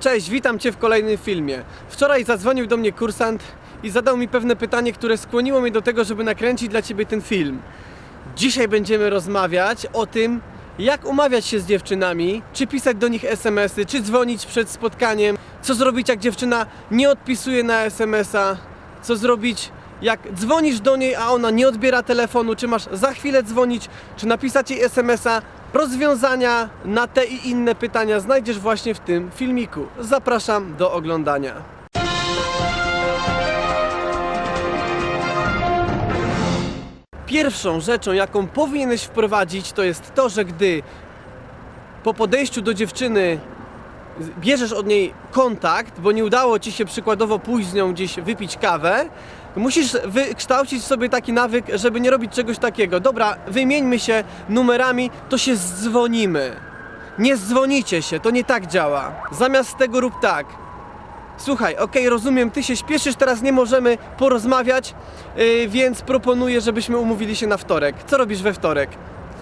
Cześć, witam Cię w kolejnym filmie. Wczoraj zadzwonił do mnie kursant i zadał mi pewne pytanie, które skłoniło mnie do tego, żeby nakręcić dla Ciebie ten film. Dzisiaj będziemy rozmawiać o tym, jak umawiać się z dziewczynami, czy pisać do nich SMS-y, czy dzwonić przed spotkaniem, co zrobić jak dziewczyna nie odpisuje na SMS-a, co zrobić jak dzwonisz do niej, a ona nie odbiera telefonu, czy masz za chwilę dzwonić, czy napisać jej SMS-a. Rozwiązania na te i inne pytania znajdziesz właśnie w tym filmiku. Zapraszam do oglądania. Pierwszą rzeczą, jaką powinieneś wprowadzić, to jest to, że gdy po podejściu do dziewczyny bierzesz od niej kontakt, bo nie udało ci się przykładowo pójść z nią gdzieś wypić kawę, musisz wykształcić sobie taki nawyk, żeby nie robić czegoś takiego. Dobra, wymieńmy się numerami, to się zdzwonimy. Nie dzwonicie się, to nie tak działa. Zamiast tego rób tak. Słuchaj, okej, rozumiem, ty się śpieszysz, teraz nie możemy porozmawiać, yy, więc proponuję, żebyśmy umówili się na wtorek. Co robisz we wtorek?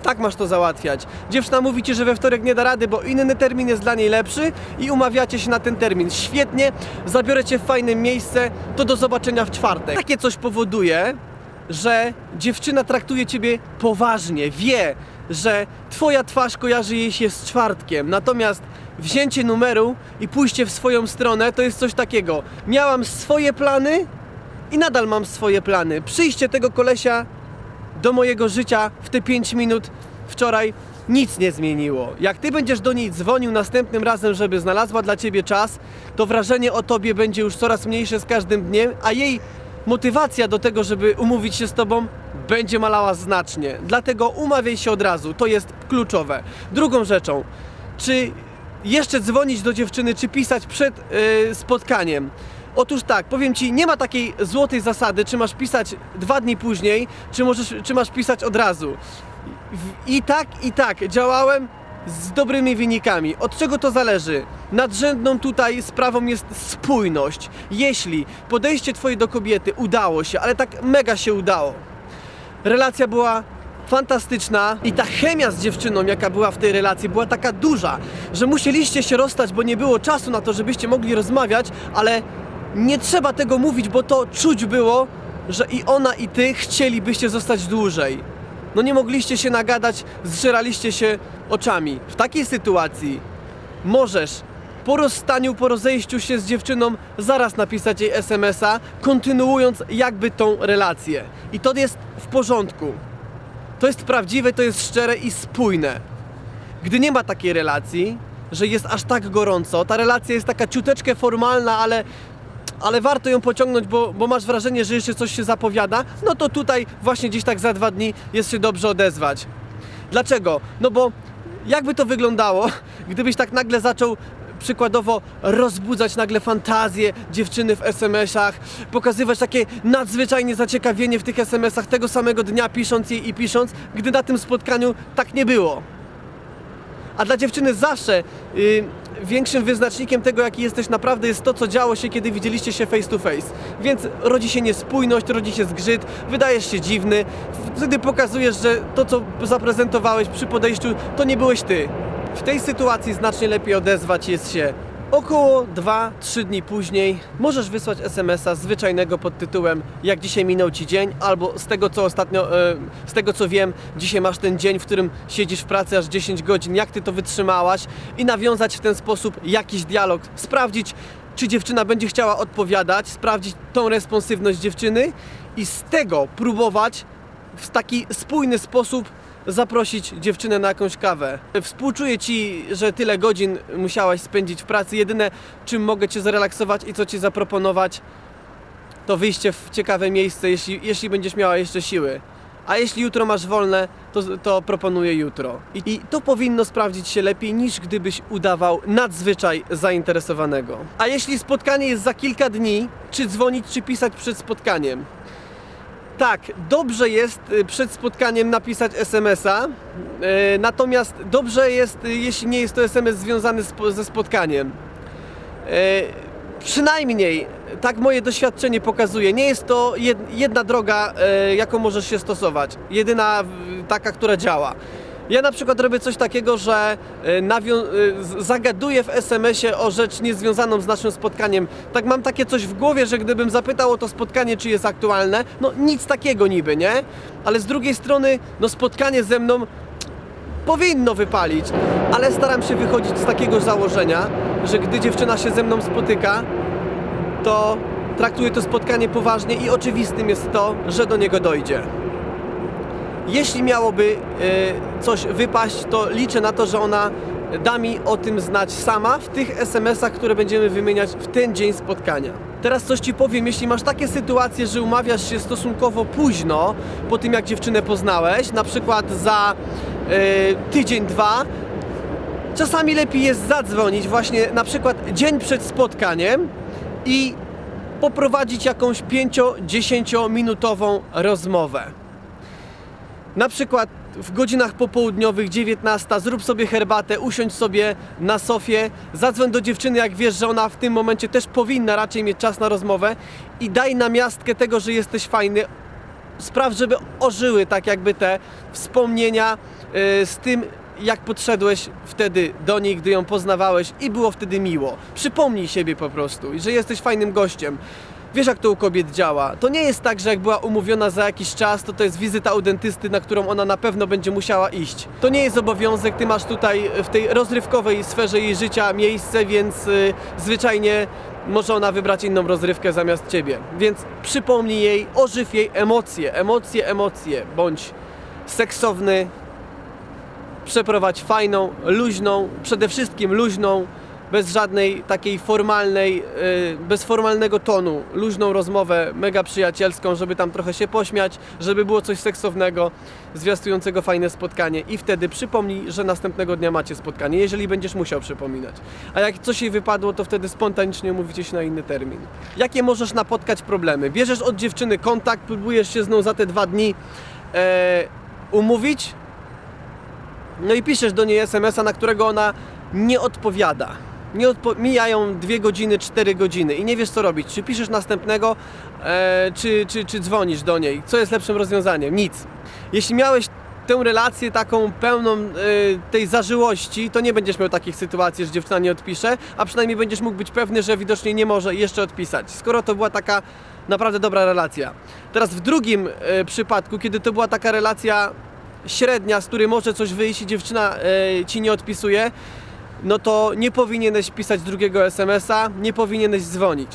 Tak masz to załatwiać. Dziewczyna mówi ci, że we wtorek nie da rady, bo inny termin jest dla niej lepszy i umawiacie się na ten termin. Świetnie, zabiorę cię w fajne miejsce, to do zobaczenia w czwartek. Takie coś powoduje, że dziewczyna traktuje ciebie poważnie, wie, że twoja twarz kojarzy jej się z czwartkiem. Natomiast wzięcie numeru i pójście w swoją stronę to jest coś takiego. Miałam swoje plany i nadal mam swoje plany. Przyjście tego kolesia do mojego życia w te 5 minut wczoraj nic nie zmieniło. Jak ty będziesz do niej dzwonił następnym razem, żeby znalazła dla ciebie czas, to wrażenie o tobie będzie już coraz mniejsze z każdym dniem, a jej motywacja do tego, żeby umówić się z tobą, będzie malała znacznie. Dlatego umawiaj się od razu, to jest kluczowe. Drugą rzeczą, czy jeszcze dzwonić do dziewczyny, czy pisać przed yy, spotkaniem. Otóż tak, powiem Ci, nie ma takiej złotej zasady, czy masz pisać dwa dni później, czy, możesz, czy masz pisać od razu. I tak, i tak działałem z dobrymi wynikami. Od czego to zależy? Nadrzędną tutaj sprawą jest spójność. Jeśli podejście Twoje do kobiety udało się, ale tak mega się udało, relacja była fantastyczna i ta chemia z dziewczyną, jaka była w tej relacji, była taka duża, że musieliście się rozstać, bo nie było czasu na to, żebyście mogli rozmawiać, ale nie trzeba tego mówić, bo to czuć było, że i ona i ty chcielibyście zostać dłużej. No nie mogliście się nagadać, zżeraliście się oczami. W takiej sytuacji możesz po rozstaniu, po rozejściu się z dziewczyną zaraz napisać jej SMS-a, kontynuując jakby tą relację. I to jest w porządku. To jest prawdziwe, to jest szczere i spójne. Gdy nie ma takiej relacji, że jest aż tak gorąco, ta relacja jest taka ciuteczkę formalna, ale, ale warto ją pociągnąć, bo, bo masz wrażenie, że jeszcze coś się zapowiada, no to tutaj właśnie gdzieś tak za dwa dni jest się dobrze odezwać. Dlaczego? No bo jakby to wyglądało, gdybyś tak nagle zaczął przykładowo rozbudzać nagle fantazję dziewczyny w SMS-ach, pokazywać takie nadzwyczajnie zaciekawienie w tych SMS-ach tego samego dnia, pisząc jej i pisząc, gdy na tym spotkaniu tak nie było. A dla dziewczyny zawsze y, większym wyznacznikiem tego, jaki jesteś naprawdę, jest to, co działo się, kiedy widzieliście się face to face. Więc rodzi się niespójność, rodzi się zgrzyt, wydajesz się dziwny. Wtedy pokazujesz, że to, co zaprezentowałeś przy podejściu, to nie byłeś ty. W tej sytuacji znacznie lepiej odezwać jest się Około 2-3 dni później możesz wysłać SMS-a zwyczajnego pod tytułem Jak dzisiaj minął Ci dzień, albo z tego co ostatnio, e, z tego co wiem, dzisiaj masz ten dzień, w którym siedzisz w pracy aż 10 godzin, jak Ty to wytrzymałaś? I nawiązać w ten sposób jakiś dialog, sprawdzić czy dziewczyna będzie chciała odpowiadać, sprawdzić tą responsywność dziewczyny i z tego próbować w taki spójny sposób zaprosić dziewczynę na jakąś kawę. Współczuję Ci, że tyle godzin musiałaś spędzić w pracy. Jedyne, czym mogę Cię zrelaksować i co Ci zaproponować, to wyjście w ciekawe miejsce, jeśli, jeśli będziesz miała jeszcze siły. A jeśli jutro masz wolne, to, to proponuję jutro. I, I to powinno sprawdzić się lepiej niż gdybyś udawał nadzwyczaj zainteresowanego. A jeśli spotkanie jest za kilka dni, czy dzwonić, czy pisać przed spotkaniem? Tak, dobrze jest y, przed spotkaniem napisać SMS-a, y, natomiast dobrze jest, y, jeśli nie jest to SMS związany ze spotkaniem. Przynajmniej tak moje doświadczenie pokazuje. Nie jest to jed- jedna droga, jaką możesz się stosować. Jedyna taka, która działa. Ja na przykład robię coś takiego, że y, y, zagaduję w SMS-ie o rzecz niezwiązaną z naszym spotkaniem. Tak mam takie coś w głowie, że gdybym zapytał o to spotkanie, czy jest aktualne, no nic takiego niby, nie? Ale z drugiej strony, no spotkanie ze mną powinno wypalić, ale staram się wychodzić z takiego założenia, że gdy dziewczyna się ze mną spotyka, to traktuję to spotkanie poważnie i oczywistym jest to, że do niego dojdzie. Jeśli miałoby e, coś wypaść, to liczę na to, że ona da mi o tym znać sama w tych SMS-ach, które będziemy wymieniać w ten dzień spotkania. Teraz coś Ci powiem, jeśli masz takie sytuacje, że umawiasz się stosunkowo późno po tym, jak dziewczynę poznałeś, na przykład za e, tydzień, dwa, czasami lepiej jest zadzwonić właśnie na przykład dzień przed spotkaniem i poprowadzić jakąś 5-10 minutową rozmowę. Na przykład w godzinach popołudniowych, 19, zrób sobie herbatę, usiądź sobie na sofie, zadzwoń do dziewczyny, jak wiesz, że ona w tym momencie też powinna raczej mieć czas na rozmowę i daj namiastkę tego, że jesteś fajny. Spraw, żeby ożyły tak jakby te wspomnienia yy, z tym, jak podszedłeś wtedy do niej, gdy ją poznawałeś i było wtedy miło. Przypomnij siebie po prostu, że jesteś fajnym gościem. Wiesz, jak to u kobiet działa. To nie jest tak, że jak była umówiona za jakiś czas, to to jest wizyta u dentysty, na którą ona na pewno będzie musiała iść. To nie jest obowiązek, ty masz tutaj w tej rozrywkowej sferze jej życia miejsce, więc y, zwyczajnie może ona wybrać inną rozrywkę zamiast ciebie. Więc przypomnij jej, ożyw jej emocje, emocje, emocje. Bądź seksowny, przeprowadź fajną, luźną, przede wszystkim luźną, bez żadnej takiej formalnej, yy, bez formalnego tonu, luźną rozmowę, mega przyjacielską, żeby tam trochę się pośmiać, żeby było coś seksownego, zwiastującego fajne spotkanie i wtedy przypomnij, że następnego dnia macie spotkanie, jeżeli będziesz musiał przypominać. A jak coś jej wypadło, to wtedy spontanicznie umówicie się na inny termin. Jakie możesz napotkać problemy? Bierzesz od dziewczyny kontakt, próbujesz się z nią za te dwa dni e, umówić, no i piszesz do niej SMS-a, na którego ona nie odpowiada. Nie mijają dwie godziny, cztery godziny i nie wiesz co robić. Czy piszesz następnego, e, czy, czy, czy dzwonisz do niej? Co jest lepszym rozwiązaniem? Nic. Jeśli miałeś tę relację taką pełną e, tej zażyłości, to nie będziesz miał takich sytuacji, że dziewczyna nie odpisze, a przynajmniej będziesz mógł być pewny, że widocznie nie może jeszcze odpisać. Skoro to była taka naprawdę dobra relacja. Teraz w drugim e, przypadku, kiedy to była taka relacja średnia, z której może coś wyjść i dziewczyna e, ci nie odpisuje, no to nie powinieneś pisać drugiego SMS-a, nie powinieneś dzwonić.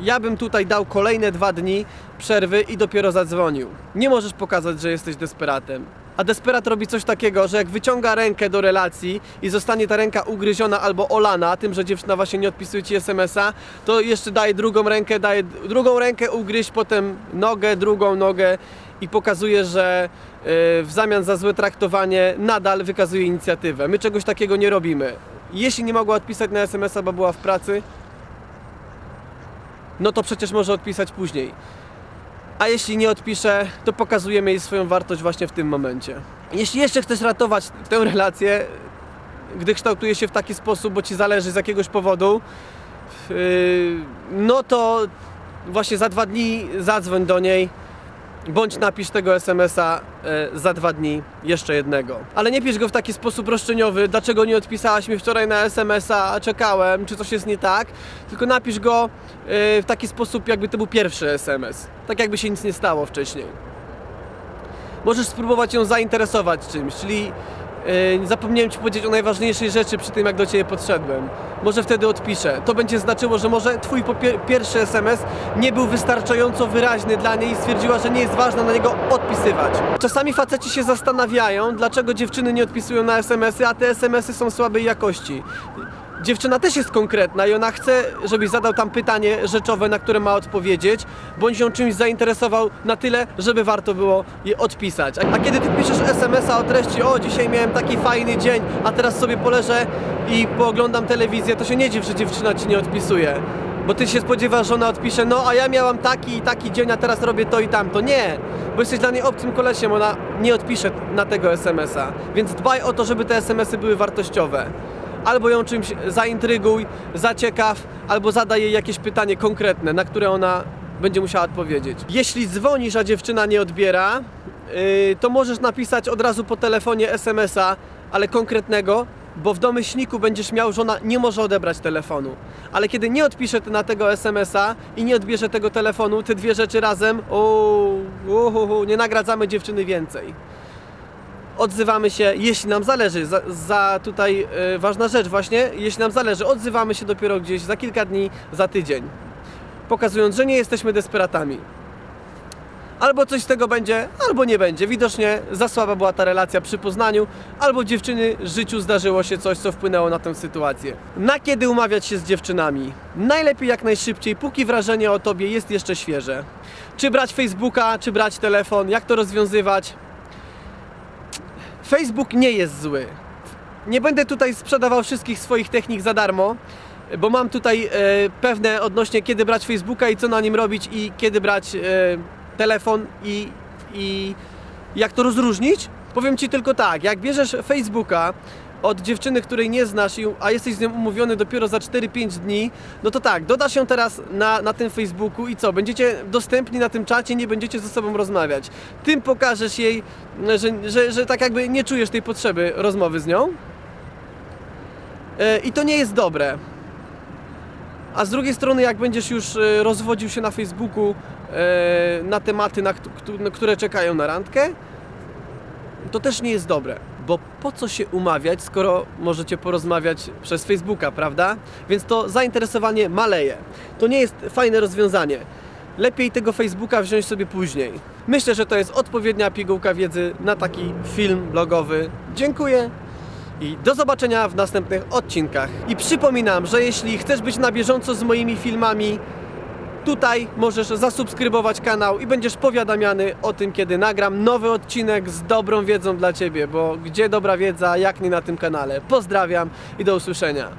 Ja bym tutaj dał kolejne dwa dni przerwy i dopiero zadzwonił. Nie możesz pokazać, że jesteś desperatem. A desperat robi coś takiego, że jak wyciąga rękę do relacji i zostanie ta ręka ugryziona albo olana tym, że dziewczyna właśnie nie odpisuje ci SMS-a, to jeszcze daje drugą rękę, daje drugą rękę ugryźć, potem nogę, drugą nogę i pokazuje, że yy, w zamian za złe traktowanie nadal wykazuje inicjatywę. My czegoś takiego nie robimy. Jeśli nie mogła odpisać na SMS-a, bo była w pracy, no to przecież może odpisać później. A jeśli nie odpisze, to pokazujemy jej swoją wartość właśnie w tym momencie. Jeśli jeszcze chcesz ratować tę relację, gdy kształtuje się w taki sposób, bo ci zależy z jakiegoś powodu, yy, no to właśnie za dwa dni zadzwoń do niej, bądź napisz tego SMS-a e, za dwa dni jeszcze jednego. Ale nie pisz go w taki sposób roszczeniowy, dlaczego nie odpisałaś mi wczoraj na SMS-a, czekałem, czy coś jest nie tak, tylko napisz go e, w taki sposób, jakby to był pierwszy SMS. Tak jakby się nic nie stało wcześniej. Możesz spróbować ją zainteresować czymś, czyli zapomniałem Ci powiedzieć o najważniejszej rzeczy przy tym, jak do Ciebie podszedłem. Może wtedy odpiszę. To będzie znaczyło, że może Twój pierwszy SMS nie był wystarczająco wyraźny dla niej i stwierdziła, że nie jest ważne na niego odpisywać. Czasami faceci się zastanawiają, dlaczego dziewczyny nie odpisują na SMS-y, a te SMS-y są słabej jakości. Dziewczyna też jest konkretna i ona chce, żebyś zadał tam pytanie rzeczowe, na które ma odpowiedzieć, bądź ją czymś zainteresował na tyle, żeby warto było je odpisać. A, a kiedy ty piszesz SMS-a o treści, o dzisiaj miałem taki fajny dzień, a teraz sobie poleżę i pooglądam telewizję, to się nie dziw, że dziewczyna ci nie odpisuje. Bo ty się spodziewasz, że ona odpisze, no a ja miałam taki i taki dzień, a teraz robię to i tamto. Nie, bo jesteś dla niej obcym kolesiem, ona nie odpisze na tego SMS-a. Więc dbaj o to, żeby te SMS-y były wartościowe albo ją czymś zaintryguj, zaciekaw, albo zadaj jej jakieś pytanie konkretne, na które ona będzie musiała odpowiedzieć. Jeśli dzwonisz, a dziewczyna nie odbiera, yy, to możesz napisać od razu po telefonie SMS-a, ale konkretnego, bo w domyślniku będziesz miał, że ona nie może odebrać telefonu. Ale kiedy nie odpisze na tego SMS-a i nie odbierze tego telefonu, te dwie rzeczy razem, o, uhuhu, nie nagradzamy dziewczyny więcej. Odzywamy się, jeśli nam zależy. Za, za tutaj e, ważna rzecz właśnie, jeśli nam zależy, odzywamy się dopiero gdzieś za kilka dni, za tydzień. Pokazując, że nie jesteśmy desperatami. Albo coś z tego będzie, albo nie będzie. Widocznie za słaba była ta relacja przy poznaniu, albo dziewczyny życiu zdarzyło się coś, co wpłynęło na tę sytuację. Na kiedy umawiać się z dziewczynami? Najlepiej jak najszybciej, póki wrażenie o tobie jest jeszcze świeże. Czy brać Facebooka, czy brać telefon, jak to rozwiązywać? Facebook nie jest zły. Nie będę tutaj sprzedawał wszystkich swoich technik za darmo, bo mam tutaj e, pewne odnośnie kiedy brać Facebooka i co na nim robić i kiedy brać e, telefon i, i jak to rozróżnić. Powiem Ci tylko tak, jak bierzesz Facebooka od dziewczyny, której nie znasz, a jesteś z nią umówiony dopiero za 4-5 dni, no to tak, dodasz ją teraz na, na tym Facebooku i co, będziecie dostępni na tym czacie, nie będziecie ze sobą rozmawiać. Tym pokażesz jej, że, że, że tak jakby nie czujesz tej potrzeby rozmowy z nią. E, I to nie jest dobre. A z drugiej strony, jak będziesz już e, rozwodził się na Facebooku e, na tematy, na które czekają na randkę, to też nie jest dobre. Bo po co się umawiać, skoro możecie porozmawiać przez Facebooka, prawda? Więc to zainteresowanie maleje. To nie jest fajne rozwiązanie. Lepiej tego Facebooka wziąć sobie później. Myślę, że to jest odpowiednia pigułka wiedzy na taki film blogowy. Dziękuję i do zobaczenia w następnych odcinkach. I przypominam, że jeśli chcesz być na bieżąco z moimi filmami, tutaj możesz zasubskrybować kanał i będziesz powiadamiany o tym, kiedy nagram nowy odcinek z dobrą wiedzą dla Ciebie, bo gdzie dobra wiedza, jak nie na tym kanale. Pozdrawiam i do usłyszenia.